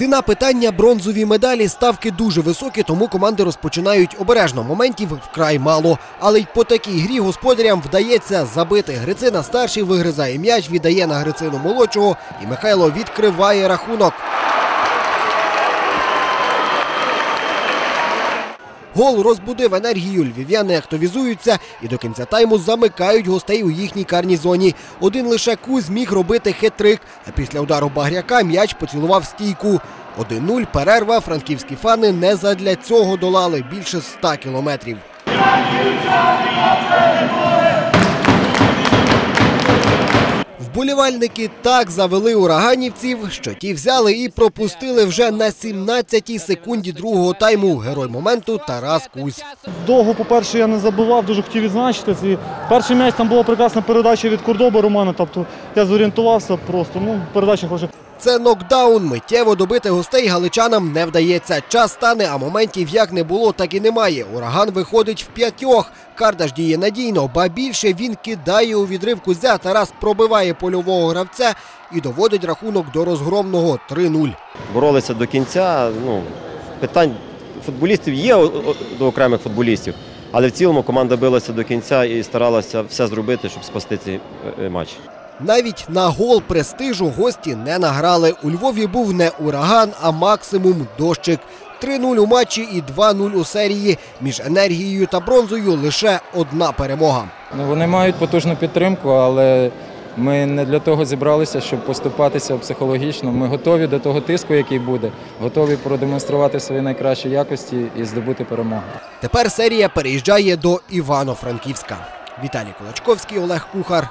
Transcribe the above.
Ціна питання бронзові медалі ставки дуже високі, тому команди розпочинають обережно. Моментів вкрай мало. Але й по такій грі господарям вдається забити. Грицина старший вигризає м'яч, віддає на Грицину молодшого, і Михайло відкриває рахунок. Гол розбудив енергію. Львів'яни активізуються і до кінця тайму замикають гостей у їхній карній зоні. Один лише Кузь зміг робити хет-трик, а після удару Багряка м'яч поцілував стійку. 1-0 перерва. Франківські фани не задля цього долали більше 100 кілометрів. Вболівальники так завели ураганівців, що ті взяли і пропустили вже на 17-й секунді другого тайму. Герой моменту Тарас Кузь. Довго, по-перше, я не забував, дуже хотів відзначити. Ці перший м'яч там була прекрасна передача від Кордоби Романа. Тобто я зорієнтувався просто. Ну, передача хороша. Це нокдаун. Миттєво добити гостей галичанам не вдається. Час стане, а моментів як не було, так і немає. Ураган виходить в п'ятьох. Кардаш діє надійно, ба більше він кидає у відрив Кузя. Тарас пробиває польового гравця і доводить рахунок до розгромного 3-0. боролися до кінця. Ну, питань футболістів є до окремих футболістів, але в цілому команда билася до кінця і старалася все зробити, щоб спасти цей е, е, матч. Навіть на гол престижу гості не награли. У Львові був не ураган, а максимум дощик. 3-0 у матчі і 2-0 у серії. Між енергією та бронзою лише одна перемога. Ну, вони мають потужну підтримку, але ми не для того зібралися, щоб поступатися психологічно. Ми готові до того тиску, який буде, готові продемонструвати свої найкращі якості і здобути перемогу. Тепер серія переїжджає до Івано-Франківська. Віталій Кулачковський, Олег Кухар.